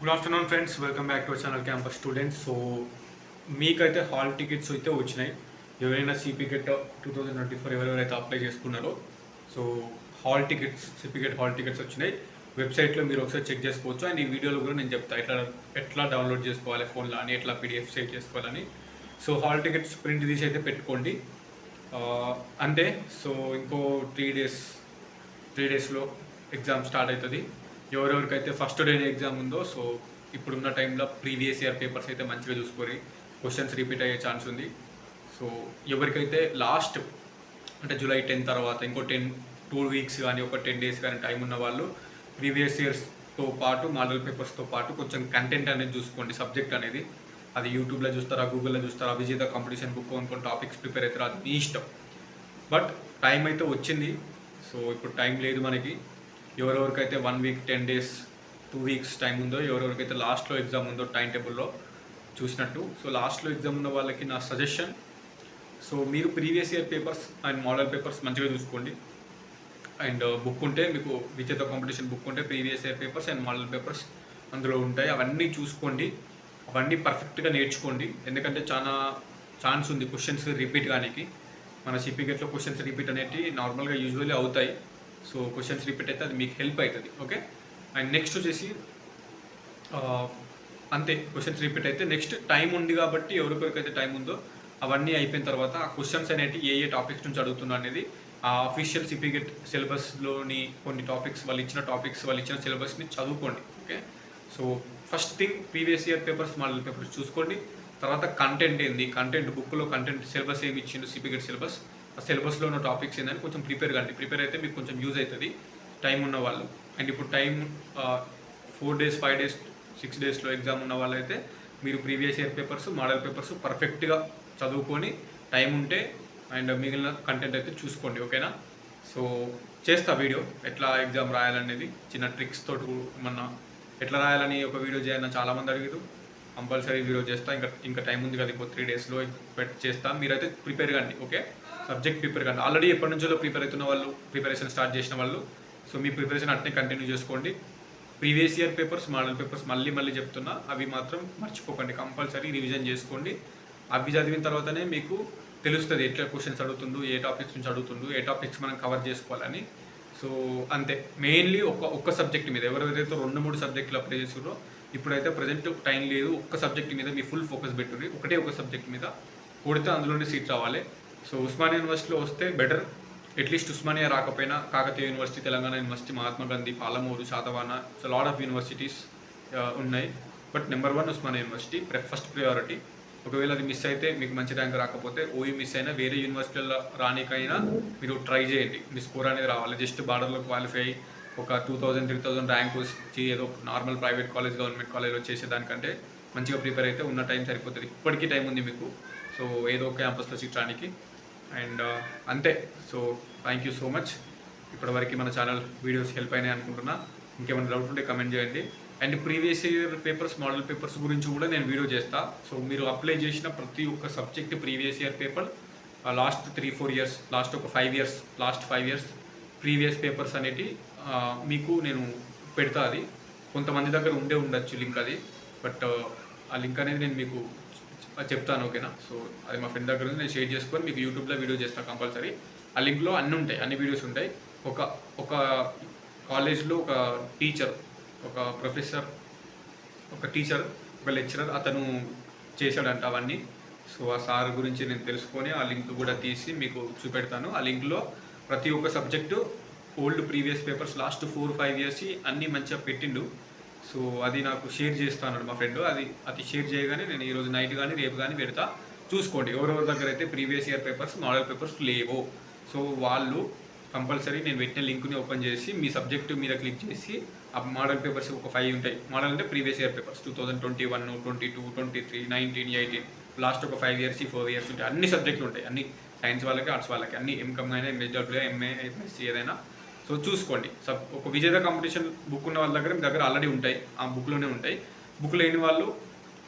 Good afternoon friends welcome back to channel campus students so మీకైతే hall tickets అయితే వచ్చినాయి. ఎవరైనా CPGET two thousand twenty four ఎవరెవరైతే apply చేసుకున్నారో so hall tickets CPGET hall tickets వచ్చినాయి. వెబ్సైట్లో మీరు ఒకసారి చెక్ చేసుకోవచ్చు. అండ్ ఈ వీడియోలో కూడా నేను చెప్తాను ఎట్లా ఎట్లా డౌన్లోడ్ చేసుకోవాలి ఫోన్లో అని ఎట్లా పీడిఎఫ్ సేవ్ చేసుకోవాలని. సో హాల్ టికెట్స్ ప్రింట్ తీసి అయితే పెట్టుకోండి. అంతే సో ఇంకో త్రీ డేస్ త్రీ డేస్లో ఎగ్జామ్ స్టార్ట్ అవుతుంది. ఎవరెవరికైతే ఫస్ట్ డే ఎగ్జామ్ ఉందో సో ఇప్పుడున్న టైంలో ప్రీవియస్ ఇయర్ పేపర్స్ అయితే మంచిగా చూసుకొని క్వశ్చన్స్ రిపీట్ అయ్యే ఛాన్స్ ఉంది. సో ఎవరికైతే లాస్ట్ అంటే జూలై టెన్ తర్వాత ఇంకో టెన్ టూ వీక్స్ కానీ ఒక టెన్ డేస్ కానీ టైం ఉన్న వాళ్ళు ప్రీవియస్ ఇయర్స్తో పాటు మోడల్ పేపర్స్తో పాటు కొంచెం కంటెంట్ అనేది చూసుకోండి సబ్జెక్ట్ అనేది. అది యూట్యూబ్లో చూస్తారా గూగుల్లో చూస్తారా అభిజీత కాంపిటీషన్ బుక్ అనుకుని టాపిక్స్ ప్రిపేర్ అవుతారా అది మీ ఇష్టం. బట్ టైం అయితే వచ్చింది. సో ఇప్పుడు టైం లేదు మనకి. ఎవరెవరికైతే one week ten days two weeks time ఉందో ఎవరెవరికైతే లాస్ట్లో ఎగ్జామ్ ఉందో టైం టేబుల్లో చూసినట్టు. సో లాస్ట్లో ఎగ్జామ్ ఉన్న వాళ్ళకి నా సజెషన్ సో మీరు previous year papers and model papers మంచిగా చూసుకోండి. అండ్ బుక్ uh, ఉంటే మీకు విజేత కాంపిటీషన్ బుక్ ఉంటే previous year papers and model papers అందులో ఉంటాయి. అవన్నీ చూసుకోండి. అవన్నీ పర్ఫెక్ట్గా నేర్చుకోండి. ఎందుకంటే చాలా ఛాన్స్ ఉంది. క్వశ్చన్స్ రిపీట్ కానీకి. మన సిపికెట్లో క్వశ్చన్స్ రిపీట్ అనేవి నార్మల్గా యూజువల్లీ అవుతాయి. సో క్వశ్చన్స్ రిపీట్ అయితే అది మీకు హెల్ప్ అవుతుంది ఓకే? అండ్ నెక్స్ట్ వచ్చేసి అంతే క్వశ్చన్స్ రిపీట్ అయితే నెక్స్ట్ టైం ఉంది కాబట్టి ఎవరికొరికైతే టైం ఉందో అవన్నీ అయిపోయిన తర్వాత ఆ క్వశ్చన్స్ అనేవి ఏ ఏ టాపిక్స్ నుంచి అడుగుతున్నా అనేది ఆ అఫీషియల్ సిపిగెట్ సిలబస్లోని కొన్ని టాపిక్స్ వాళ్ళు ఇచ్చిన టాపిక్స్ వాళ్ళు ఇచ్చిన సిలబస్ని చదువుకోండి okay? So first thing previous year papers మళ్ళీ పేపర్స్ చూసుకోండి. తర్వాత కంటెంట్ ఏంది? కంటెంట్ బుక్లో కంటెంట్ సిలబస్ ఏమి ఇచ్చిండు? సిపిగెట్ సిలబస్ సిలబస్లో ఉన్న టాపిక్స్ ఏందని కొంచెం ప్రిపేర్ కండి. ప్రిపేర్ అయితే మీకు కొంచెం యూజ్ అవుతుంది. టైం ఉన్న వాళ్ళు. అండ్ ఇప్పుడు time four days five days six డేస్లో ఎగ్జామ్ ఉన్న వాళ్ళైతే మీరు previous year papers model papers పర్ఫెక్ట్గా చదువుకొని టైం ఉంటే అండ్ మిగిలిన కంటెంట్ అయితే చూసుకోండి. ఓకేనా సో చేస్తా వీడియో ఎట్లా ఎగ్జామ్ రాయాలనేది చిన్న ట్రిక్స్ తోటి ఏమన్నా ఎట్లా రాయాలని ఒక వీడియో చేయాలని చాలామంది అడిగారు కంపల్సరీ వీడియో చేస్తా. ఇంకా ఇంకా టైం ఉంది కదా ఇంకో త్రీ డేస్లో పెట్ చేస్తా. మీరైతే ప్రిపేర్ కండి ఓకే? సబ్జెక్ట్ ప్రిపేర్ కండి. ఆల్రెడీ ఎప్పటి నుంచో ప్రిపేర్ అవుతున్న వాళ్ళు ప్రిపరేషన్ స్టార్ట్ చేసిన వాళ్ళు సో మీ ప్రిపరేషన్ అట్నే కంటిన్యూ చేసుకోండి. Previous year papers model papers మళ్ళీ మళ్ళీ చెప్తున్నా అవి మాత్రం మర్చిపోకండి. కంపల్సరీ రివిజన్ చేసుకోండి. అవి చదివిన తర్వాతనే మీకు తెలుస్తుంది ఎట్లా క్వశ్చన్స్ అడుగుతుండు ఏ టాపిక్స్ నుంచి అడుగుతుండు ఏ టాపిక్స్ మనం కవర్ చేసుకోవాలని. సో అంతే. మెయిన్లీ ఒక్క ఒక్క సబ్జెక్ట్ మీద. ఎవరైతే రెండు మూడు సబ్జెక్టులు అప్లై చేసారో ఇప్పుడైతే ప్రజెంట్ టైం లేదు. ఒక్క సబ్జెక్ట్ మీద మీ ఫుల్ ఫోకస్ పెట్టుర్రి. ఒకటే ఒక సబ్జెక్ట్ మీద కొడితే అందులోనే సీట్ రావాలి. సో ఉస్మానియా యూనివర్సిటీలో వస్తే బెటర్ అట్లీస్ట్ ఉస్మానియా రాకపోయినా Kakatiya university Telangana university Mahatma Gandhi Palamuru Satavahana so lot of universities ఉన్నాయి. But number one Osmania university first priority ఒకవేళ అది మిస్ అయితే మీకు మంచి ర్యాంక్ రాకపోతే ఓయి మిస్ అయినా వేరే యూనివర్సిటీల్లో రానికైనా మీరు ట్రై చేయండి. మీ స్కోర్ అనేది రావాలి. జస్ట్ బార్డర్లో క్వాలిఫై అయ్యి ఒక two thousand three thousand rank వచ్చి ఏదో నార్మల్ ప్రైవేట్ కాలేజ్ గవర్నమెంట్ కాలేజ్లో చేసేదానికంటే మంచిగా ప్రిపేర్ అయితే ఉన్న టైం సరిపోతుంది. ఇప్పటికీ టైం ఉంది మీకు. సో ఏదో ఒక క్యాంపస్లో చూడడానికి అండ్ uh, అంతే. So thank you so much ఇప్పటివరకు మన ఛానల్ వీడియోస్ హెల్ప్ అయినాయి అనుకుంటున్నా. ఇంకేమైనా డౌట్ ఉంటే కమెంట్ చేయండి. And previous year papers model papers గురించి కూడా నేను వీడియో చేస్తా. సో మీరు అప్లై చేసిన ప్రతి ఒక్క subject previous year paper last three four years last ఒక five years last five years previous papers అనేటి మీకు నేను పెడతా అది. కొంతమంది దగ్గర ఉండే ఉండొచ్చు లింక్ అది. బట్ ఆ లింక్ అనేది నేను మీకు చెప్తాను ఓకేనా? సో అది మా ఫ్రెండ్ దగ్గర ఉంది. నేను షేర్ చేసుకొని మీకు యూట్యూబ్లో వీడియో చేస్తాను కంపల్సరీ. ఆ లింక్లో అన్నీ ఉంటాయి అన్ని వీడియోస్ ఉంటాయి. ఒక ఒక కాలేజ్లో ఒక టీచర్ ఒక ప్రొఫెసర్ ఒక టీచర్ ఒక లెక్చరర్ అతను చేశాడంట అవన్నీ. సో ఆ సార్ గురించి నేను తెలుసుకొని ఆ లింక్ కూడా తీసి మీకు చూపెడతాను. ఆ లింక్లో ప్రతి ఒక్క subject old previous papers last four five years అన్నీ మంచిగా పెట్టిండు. సో అది నాకు షేర్ చేస్తాను మా ఫ్రెండ్ అది అది షేర్ చేయగానే నేను ఈరోజు నైట్ కానీ రేపు కానీ పెడతా. చూసుకోండి. ఎవరెవరి దగ్గర అయితే previous year papers model papers లేవో. సో వాళ్ళు కంపల్సరీ నేను పెట్టిన లింక్ని ఓపెన్ చేసి మీ సబ్జెక్టు మీద క్లిక్ చేసి ఆ మోడల్ పేపర్స్ ఒక ఫైవ్ ఉంటాయి. మోడల్ అంటే previous year papers two thousand twenty one twenty two twenty three nineteen eighteen last ఒక ఫైవ్ ఇయర్స్ ఫోర్ ఇయర్స్ ఉంటాయి. అన్ని సబ్జెక్టులు ఉంటాయి. అన్ని సైన్స్ వాళ్ళకి ఆర్ట్స్ వాళ్ళకి. అన్ని ఎంకమ్ అయినా ఎంఎస్డబ్ల్యూ ఎంఏ ఎంఎస్సీ ఏదైనా. సో చూసుకోండి. సబ్ ఒక విజేత కాంపిటీషన్ బుక్ ఉన్న వాళ్ళ దగ్గర మీ దగ్గర ఆల్రెడీ ఉంటాయి. ఆ బుక్లోనే ఉంటాయి. బుక్ లేని వాళ్ళు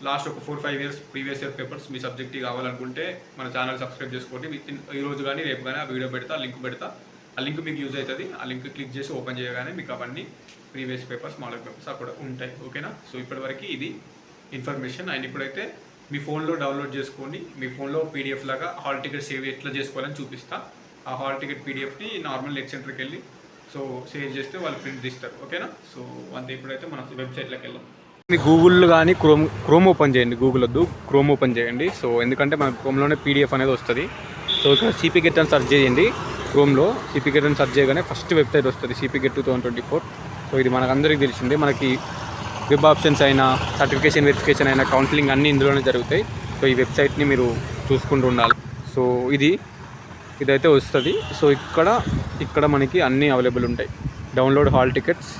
లాస్ట్ ఒక four five years previous year papers మీ సబ్జెక్ట్ కావాలనుకుంటే మన ఛానల్ సబ్స్క్రైబ్ చేసుకోండి. విత్ ఇన్ ఈ రోజు కానీ రేపు కానీ ఆ వీడియో పెడతా లింక్ పెడతా. ఆ లింక్ మీకు యూజ్ అవుతుంది. ఆ లింక్ క్లిక్ చేసి ఓపెన్ చేయగానే మీకు అవన్నీ ప్రీవియస్ పేపర్స్ మోడల్ పేపర్స్ అక్కడ ఉంటాయి. ఓకేనా? సో ఇప్పటివరకు ఇది ఇన్ఫర్మేషన్. అండ్ ఇప్పుడైతే మీ ఫోన్లో డౌన్లోడ్ చేసుకోండి. మీ ఫోన్లో పీడిఎఫ్ లాగా హాల్ టికెట్ సేవ్ ఎట్లా చేసుకోవాలని చూపిస్తా. ఆ హాల్ టికెట్ పీడిఎఫ్ని నార్మల్ నెట్ సెంటర్కి వెళ్ళి సో షేర్ చేస్తే వాళ్ళు ప్రింట్ తీస్తారు ఓకేనా సో అంతే ఇప్పుడైతే మన వెబ్సైట్లోకి వెళ్దాం. మీ గూగుల్ కానీ క్రోమ్ క్రోమ్ ఓపెన్ చేయండి గూగుల్ వద్దు క్రోమ్ ఓపెన్ చేయండి. సో ఎందుకంటే మన క్రోమ్లోనే పీడిఎఫ్ అనేది వస్తుంది. సో ఇక్కడ సిపి గెట్ అని సెర్చ్ చేయండి క్రోమ్లో సిపీ గెట్ అని సెర్చ్ చేయగానే ఫస్ట్ వెబ్సైట్ వస్తుంది CP GET two thousand twenty four so ఇది మనకు అందరికీ తెలిసిందే మనకి వెబ్ ఆప్షన్స్ అయినా సర్టిఫికేషన్ వెరిఫికేషన్ అయినా కౌన్సిలింగ్ అన్నీ ఇందులోనే జరుగుతాయి. సో ఈ వెబ్సైట్ని మీరు చూసుకుంటూ ఉండాలి. సో ఇది ఇదైతే వస్తుంది. సో ఇక్కడ ఇక్కడ మనకి అన్నీ అవైలబుల్ ఉంటాయి. డౌన్లోడ్ హాల్ టికెట్స్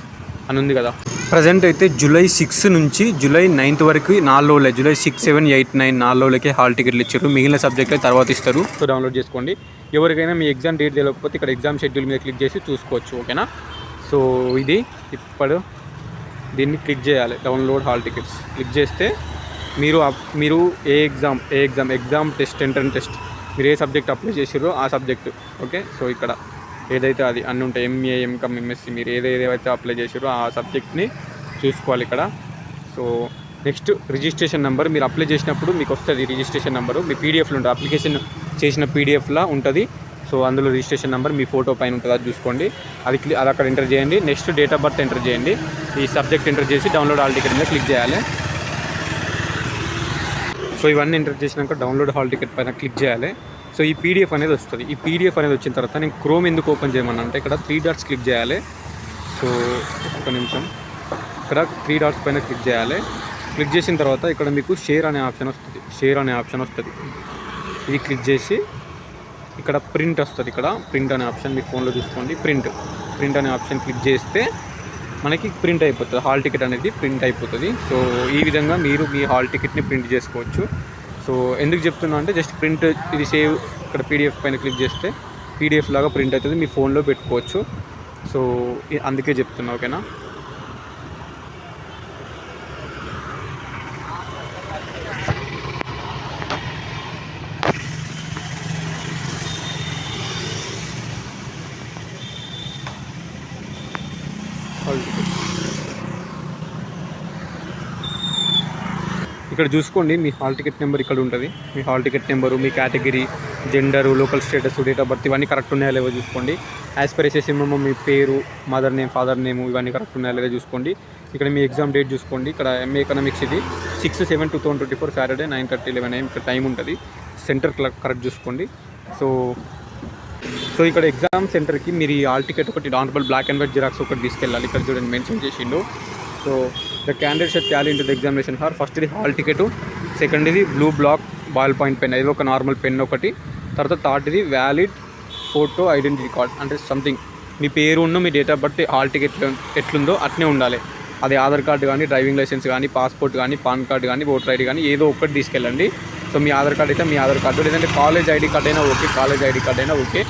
అని ఉంది కదా. ప్రజెంట్ అయితే జూలై సిక్స్ నుంచి జూలై నైన్త్ వరకు నాలుగు రోజులే. July six seven eight nine నాలుగు రోజులకే హాల్ టికెట్లు ఇచ్చారు. మిగిలిన సబ్జెక్టులు తర్వాత ఇస్తారు. సో డౌన్లోడ్ చేసుకోండి. ఎవరికైనా మీ ఎగ్జామ్ డేట్ తెలియకపోతే ఇక్కడ ఎగ్జామ్ షెడ్యూల్ మీద క్లిక్ చేసి చూసుకోవచ్చు ఓకేనా? సో ఇది ఇప్పుడు దీన్ని క్లిక్ చేయాలి. Download hall tickets. క్లిక్ చేస్తే మీరు మీరు ఏ ఎగ్జామ్ ఏ exam exam test entrance test మీరు ఏ సబ్జెక్ట్ అప్లై చేసిర్రో ఆ సబ్జెక్ట్ ఓకే? సో ఇక్కడ ఏదైతే అది అన్నీ ఉంటాయి ఎంఏ ఎంకమ్ ఎంఎస్సి మీరు ఏదేదైతే అప్లై చేసిరో ఆ సబ్జెక్ట్ని చూసుకోవాలి ఇక్కడ. సో నెక్స్ట్ రిజిస్ట్రేషన్ నెంబర్ మీరు అప్లై చేసినప్పుడు మీకు వస్తుంది రిజిస్ట్రేషన్ నెంబరు. మీ పీడిఎఫ్లో ఉంటుంది అప్లికేషన్ చేసిన పీడిఎఫ్లా ఉంటుంది. సో అందులో రిజిస్ట్రేషన్ నెంబర్ మీ ఫోటో పైన ఉంటుంది అది చూసుకోండి. అది క్లి అది అక్కడ ఎంటర్ చేయండి. Next date of birth enter చేయండి. ఈ సబ్జెక్ట్ ఎంటర్ చేసి డౌన్లోడ్ ఆల్ టికెట్ మీద క్లిక్ చేయాలి. సో ఇవన్నీ ఎంటర్ చేసినాక డౌన్లోడ్ హాల్ టికెట్ పైన క్లిక్ చేయాలి. సో ఈ పీడిఎఫ్ అనేది వస్తుంది. ఈ పీడిఎఫ్ అనేది వచ్చిన తర్వాత నేను క్రోమ్ ఎందుకు ఓపెన్ చేయమన్నా అంటే ఇక్కడ త్రీ డాట్స్ క్లిక్ చేయాలి. సో ఒక నిమిషం. ఇక్కడ త్రీ డాట్స్ పైన క్లిక్ చేయాలి. క్లిక్ చేసిన తర్వాత ఇక్కడ మీకు షేర్ అనే ఆప్షన్ వస్తుంది. షేర్ అనే ఆప్షన్ వస్తుంది. ఇది క్లిక్ చేసి ఇక్కడ ప్రింట్ వస్తుంది. ఇక్కడ ప్రింట్ అనే ఆప్షన్ మీ ఫోన్లో చూసుకోండి. ప్రింట్ ప్రింట్ అనే ఆప్షన్ క్లిక్ చేస్తే మనకి ప్రింట్ అయిపోతుంది. హాల్ టికెట్ అనేది ప్రింట్ అయిపోతుంది. సో ఈ విధంగా మీరు మీ హాల్ టికెట్ని ప్రింట్ చేసుకోవచ్చు. సో ఎందుకు చెప్తున్నా అంటే జస్ట్ ప్రింట్ ఇది సేవ్ ఇక్కడ పీడిఎఫ్ పైన క్లిక్ చేస్తే పీడిఎఫ్ లాగా ప్రింట్ అవుతుంది. మీ ఫోన్లో పెట్టుకోవచ్చు. సో అందుకే చెప్తున్నా ఓకేనా? ఇక్కడ చూసుకోండి మీ హాల్ టికెట్ నెంబర్ ఇక్కడ ఉంటుంది. మీ hall ticket number me category gender local status date of birth ఇవన్నీ కరెక్ట్ ఉన్నాయా లేవో చూసుకోండి. యాజ్ పర్ మీ పేరు మదర్ నేమ్ ఫాదర్ నేమ్ ఇవన్నీ కరెక్ట్ ఉన్నాయా లేదో చూసుకోండి. ఇక్కడ మీ ఎగ్జామ్ డేట్ చూసుకోండి. ఇక్కడ ఎంఏ ఎకనామిక్స్ ఇది. Six seven two thousand twenty four Saturday nine thirty eleven ఏం ఇక్కడ టైం ఉంటుంది. సెంటర్ కరెక్ట్ చూసుకోండి. సో సో ఇక్కడ ఎగ్జామ్ సెంటర్కి మీరు ఈ ఆల్ టికెట్ ఒకటి normal black and white xerox ఒకటి తీసుకెళ్ళాలి. ఇక్కడ చూడండి మెన్షన్ చేసిండు. So the candidate tally into the examination hall. First ఇది హాల్ టికెట్. సెకండ్ ఇది blue black ball point pen. ఇది ఒక నార్మల్ పెన్ ఒకటి. తర్వాత థర్డ్ ఇది వ్యాలిడ్ ఫోటో ఐడెంటిటీ కార్డ్. అంటే సంథింగ్ మీ పేరు ఉన్న మీ date of birth hall ticket ఎట్లుందో అట్నే ఉండాలి. అది ఆధార్ కార్డు కానీ డ్రైవింగ్ లైసెన్స్ కానీ పాస్పోర్ట్ కానీ పాన్ కార్డు కానీ ఓటర్ ఐడి కానీ ఏదో ఒకటి తీసుకెళ్ళండి. సో మీ ఆధార్ కార్డు అయితే మీ ఆధార్ కార్డు. లేదంటే కాలేజ్ ఐడి కార్డ్ అయినా ఓకే కాలేజ్ ఐడి కార్డ్ అయినా ఓకే.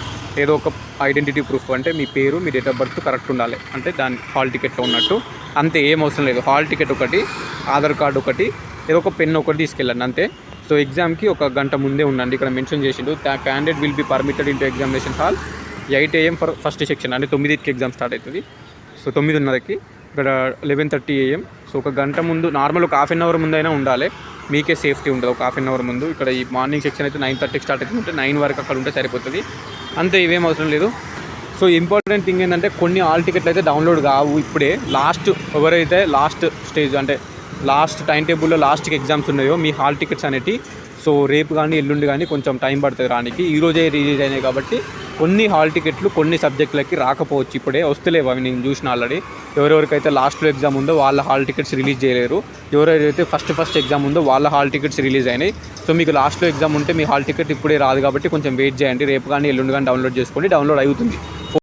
ఏదో ఒక ఐడెంటిటీ ప్రూఫ్ అంటే మీ పేరు మీ డేట్ ఆఫ్ బర్త్ కరెక్ట్ ఉండాలి. అంటే దాని హాల్ టికెట్లో ఉన్నట్టు. అంతే ఏం అవసరం లేదు. హాల్ టికెట్ ఒకటి ఆధార్ కార్డు ఒకటి ఏదో ఒక పెన్ ఒకటి తీసుకెళ్ళండి అంతే. సో ఎగ్జామ్కి ఒక గంట ముందే ఉండండి. ఇక్కడ మెన్షన్ చేసిండు candidate will be permitted into examination hall. Eight AM for first section అంటే తొమ్మిదికి ఎగ్జామ్ స్టార్ట్ అవుతుంది. సో తొమ్మిదిన్నరకి ఇక్కడ లెవెన్ థర్టీ ఏఎం సో ఒక గంట ముందు నార్మల్ ఒక హాఫ్ అన్ అవర్ ముందైనా ఉండాలి. మీకే సేఫ్టీ ఉంటుంది ఒక హాఫ్ అన్ అవర్ ముందు. ఇక్కడ ఈ మార్నింగ్ సెక్షన్ అయితే నైన్ థర్టీకి స్టార్ట్ అవుతుంది నైన్ వరకు అక్కడ ఉంటే సరిపోతుంది. అంతే ఇవేం అవసరం లేదు. సో ఇంపార్టెంట్ థింగ్ ఏంటంటే కొన్ని ఆల్ టికెట్లు అయితే డౌన్లోడ్ కావు ఇప్పుడే. లాస్ట్ ఎవరైతే లాస్ట్ స్టేజ్ అంటే లాస్ట్ టైం టేబుల్లో లాస్ట్కి ఎగ్జామ్స్ ఉన్నాయో మీ హాల్ టికెట్స్ అనేటి సో రేపు కానీ ఎల్లుండి కానీ కొంచెం టైం పడుతుంది రానికి. ఈరోజే రిలీజ్ అయినాయి కాబట్టి కొన్ని హాల్ టికెట్లు కొన్ని సబ్జెక్టులకి రాకపోవచ్చు. ఇప్పుడే వస్తలేవు అవి నేను చూసిన ఆల్రెడీ ఎవరెవరికైతే లాస్ట్లో ఎగ్జామ్ ఉందో వాళ్ళ హాల్ టికెట్స్ రిలీజ్ చేయలేరు. ఎవరెవరైతే ఫస్ట్ ఫస్ట్ ఎగ్జామ్ ఉందో వాళ్ళ హాల్ టికెట్స్ రిలీజ్ అయినాయి. సో మీకు లాస్ట్లో ఎగ్జామ్ ఉంటే మీ హాల్ టికెట్ ఇప్పుడే రాదు కాబట్టి కొంచెం వెయిట్ చేయండి. రేపు కానీ ఎల్లుండి కానీ డౌన్లోడ్ చేసుకోండి. డౌన్లోడ్ అవుతుంది.